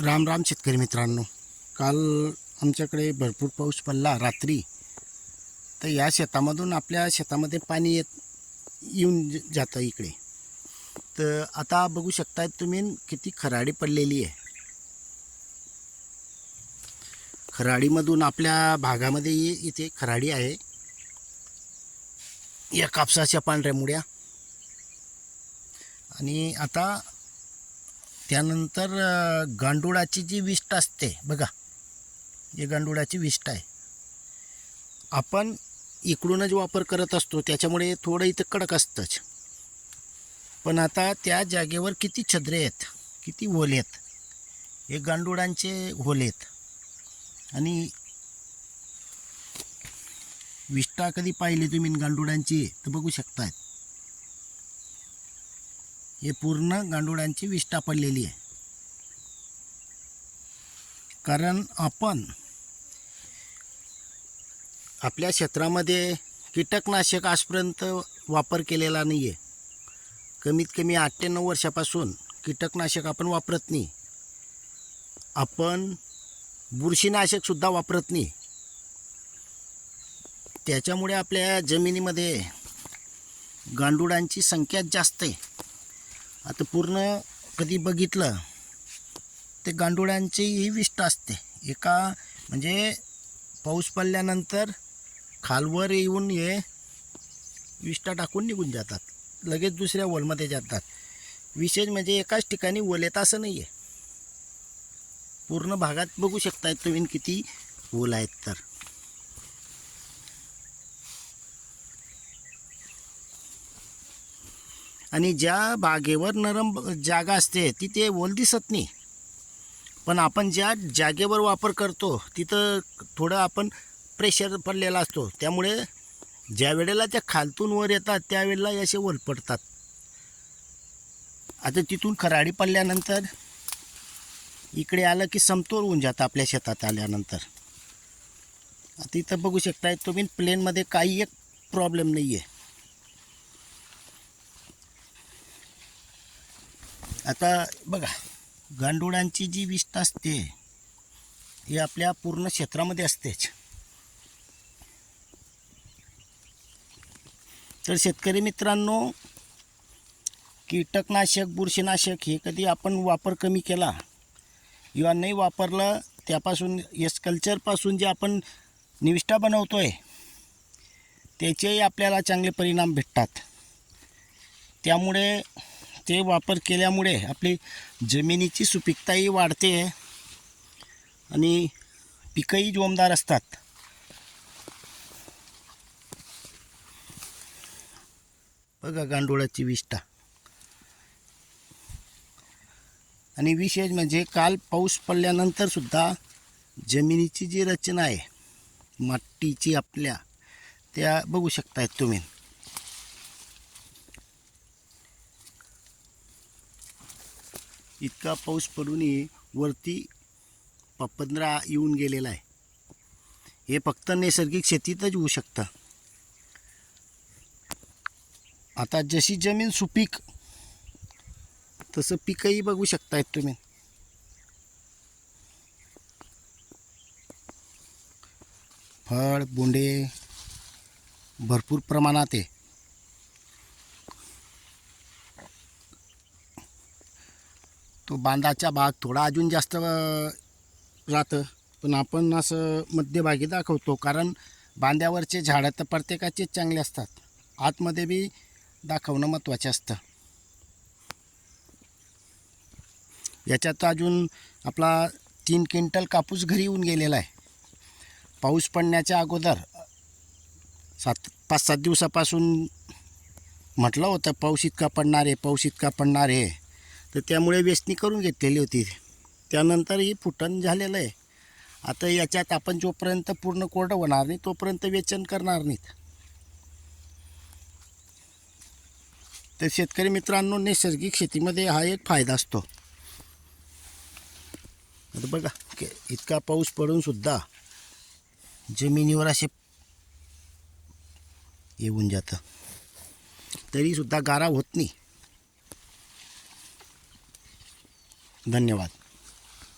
राम राम शेतकरी मित्रांनो. काल आमच्याकडे भरपूर पाऊस पडला रात्री. तर या शेतामधून आपल्या शेतामध्ये पाणी येत येऊन जातं इकडे. तर आता बघू शकताय तुम्ही किती खराडी पडलेली आहे. खराडीमधून आपल्या भागामध्ये इथे खराडी आहे. या कापसाच्या पांढऱ्या मुड्या. आणि आता त्यानंतर गांडुळाची जी विष्ट असते बघा. जे गांडुळाची विष्ट आहे. आपण इकडूनच वापर करत असतो त्याच्यामुळे थोडं इथं कडक असतंच. पण आता त्या जागेवर किती छद्रे आहेत किती होले आहेत. हे गांडुळांचे होले आहेत. आणि विष्टा कधी पाहिली तुम्ही गांडुळांची? तर बघू शकताय हे पूर्ण गांडुळांची विष्ठा पडलेली आहे. कारण आपण आपल्या क्षेत्रामध्ये कीटकनाशक आजपर्यंत वापर केलेला नाही आहे कमीत कमी आठ ते नऊ वर्षापासून कीटकनाशक आपण वापरत नाही. आपण बुरशीनाशकसुद्धा वापरत नाही. त्याच्यामुळे आपल्या जमिनीमध्ये गांडुळांची संख्या जास्त आहे. आता पूर्ण कधी बघितलं ते गांडुळांची ही विष्ट असते. एका म्हणजे पाऊस पडल्यानंतर खालवर येऊन हे विष्टा टाकून निघून जातात. लगेच दुसऱ्या वॉलमध्ये जातात. विशेष म्हणजे एकाच ठिकाणी वल येत असं नाही आहे पूर्ण भागात बघू शकताय तुम्ही किती ओल आहेत तर. आणि ज्या बागेवर नरम जागा असते तिथे ओल दिसत नाही. पण आपण ज्या जागेवर वापर करतो तिथं थोडं आपण प्रेशर पडलेला असतो. त्यामुळे ज्या वेळेला त्या खालतून वर येतात त्यावेळेला असे ओल पडतात. आता तिथून खराडी पडल्यानंतर इकडे आलं की समतोल होऊन जातं आपल्या शेतात आल्यानंतर. आता इथं बघू शकताय तुम्ही प्लेनमध्ये काही एक प्रॉब्लेम नाही आहे आता बघा गांडुळांची जी विष्ठ असते ही आपल्या पूर्ण क्षेत्रामध्ये असतेच. तर शेतकरी मित्रांनो कीटकनाशक बुरशीनाशक हे कधी आपण वापर कमी केला किंवा नाही वापरलं त्यापासून यस कल्चरपासून जे आपण निविष्ठा बनवतो आहे त्याचेही आपल्याला चांगले परिणाम भेटतात. त्यामुळे ते वापर केल्यामुळे आपली जमिनीची सुपीकताही वाढते आणि पिकंही जोमदार असतात. बघा गांडोळाची विष्ठा. आणि विशेष म्हणजे काल पाऊस पडल्यानंतर सुद्धा जमिनीची जी रचना आहे मातीची आपल्या त्या बघू शकतायत तुम्ही. इतका पाऊस पडूनही वरती पंधरा येऊन गेलेला आहे. हे फक्त नैसर्गिक शेतीतच होऊ शकतं. आता जशी जमीन सुपीक तसं पिकंही बघू शकतायत तुम्ही. फळ बोंडे भरपूर प्रमाणात आहे. तो बांधाचा भाग थोडा अजून जास्त राहतं. पण आपण असं मध्यभागी दाखवतो कारण बांध्यावरचे झाडं तर प्रत्येकाचेच चांगले असतात. आतमध्ये बी दाखवणं महत्त्वाचं असतं. याच्यात अजून आपला तीन क्विंटल कापूस घरी येऊन गेलेला आहे. पाऊस पडण्याच्या अगोदर सात पाच सात दिवसापासून म्हटलं होतं पाऊस इतका पडणार आहे पाऊस इतका पडणार आहे. तर त्यामुळे वेचणी करून घेतलेली होती. त्यानंतर ही फुटण झालेलं आहे. आता याच्यात आपण जोपर्यंत पूर्ण कोरडं होणार नाही तोपर्यंत वेचन करणार नाहीत. तर शेतकरी मित्रांनो नैसर्गिक शेतीमध्ये हा एक फायदा असतो. आता बघा इतका पाऊस पडूनसुद्धा जमिनीवर असे येऊन जातं. तरीसुद्धा गारा होत नाही. धन्यवाद.